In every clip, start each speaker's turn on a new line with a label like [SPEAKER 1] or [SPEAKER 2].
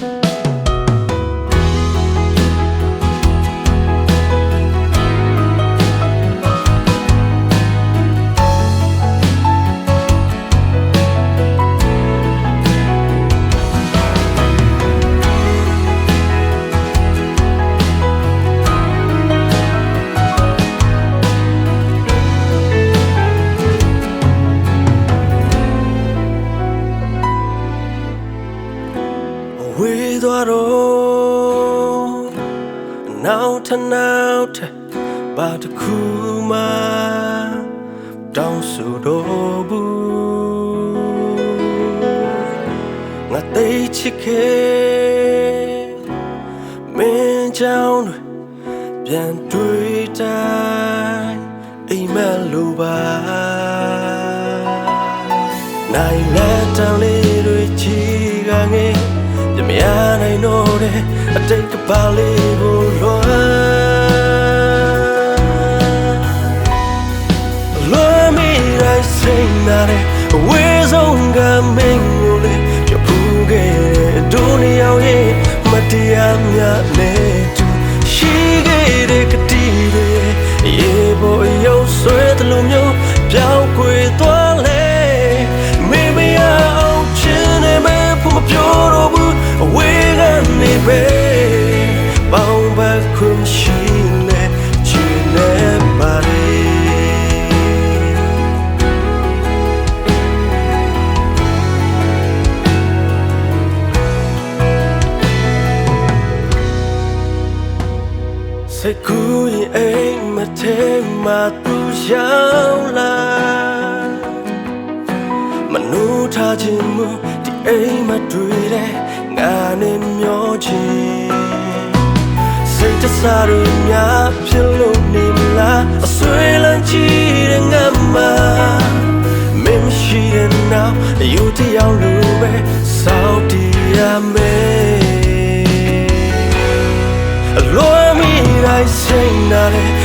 [SPEAKER 1] ဝေး သွားတော့နောက်ထနောက်ထဘာတစ်ခုမှတောင်းဆိုတော့ဘူးငါသိချစ်ခဲ့မင်းကြောင့်တွေပြန်တွေ့တိုင်းအိမ်မက်လိုပါနိုင်လက်တံလေးတွေချီကငယ်ပြ မရနိုင်တော့တဲ့အတိတ်ကပါလေးကိုလွှမ်းလွှမ်းမိတိုင်းစိတ်နာတဲ့အဝေးဆုံးကမင်းကိုလေပြဖူးခဲ့တဲ့ဒုနီယောင်ရဲ့မတရားများနဲ့တူရှိခဲ့တဲ့ကတိတွေ စိတ်ကူးရင်အိမ်မထဲမှာသူရောက်လာမနှူးထားခြင်းမူဒီအိမ်မတွေ့တဲ့ငါနဲ့မျောခြင်းစိတ်တစားရများဖြစ်လို့နေမလားအဆွေလန်းကြည့်တဲ့ မိတိုင်း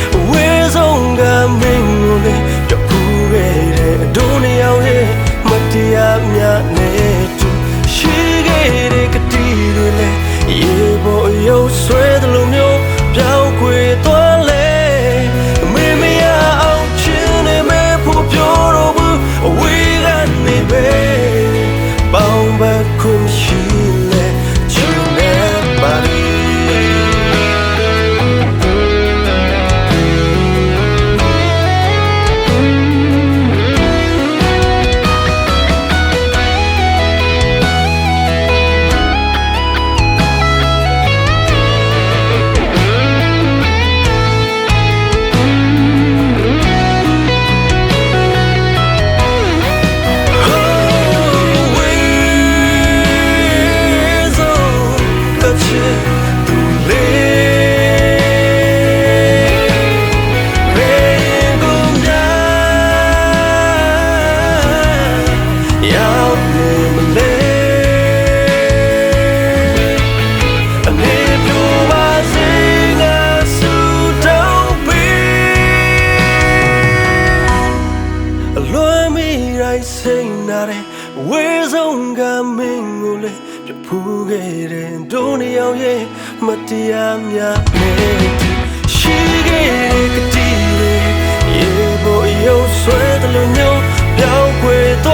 [SPEAKER 1] ဝေးဆုံးကမင်းကိုလေပြဖူးခဲ့တဲ့ဒုနီယောင်ရဲ့မတရားများနဲ့ရှိခဲ့တဲ့ကတိတွေရေပေါ်ရုပ်ဆွဲတယ်လို့မျိုးပြောင်းခွေသွား